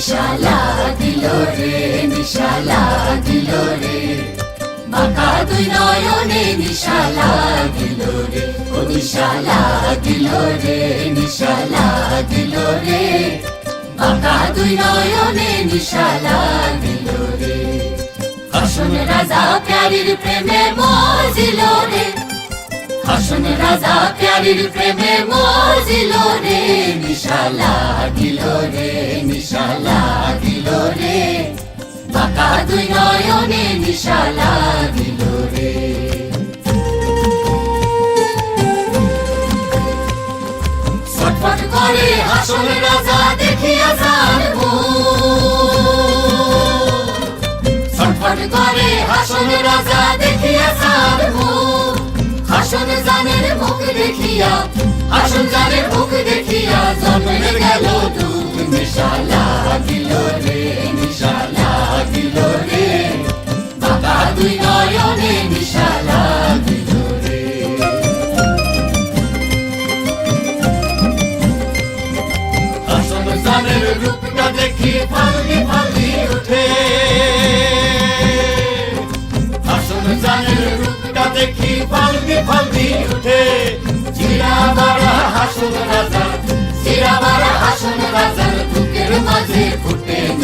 নিশালা দিল রে, নিশালা দিল রে। বাঁকা দুই নয়নে নিশালা দিল রে, ও নিশালা দিল রে, নিশালা দিল রে। বাঁকা দুই নয়নে নিশালা দিল রে। হাসন রাজা প্যারির প্রেমে মজিল রে। হাসন রাজা প্যারির প্রেমে মজিল রে নিশালা দিল রে নিশালা দিল রে বাঁকা দুই নয়নে নিশালা দিল রে ছটফট করে হাসন রাজা দেখিয়া যার ছটফট করে হাসন রাজা দেখিয়া যার হাসন জানের মুখ দেখিয়া জন্মে গেল দুধ। নিশালা দিল রে, নিশালা দিল রে। বাবা দুই নয়নে নিশালা দিল রে। হাসন জানের রূপটা দেখি ফালদি ফালদি উঠে। হাসন জানের রূপটা দেখি ফালদি ফালদি উঠে। জিরা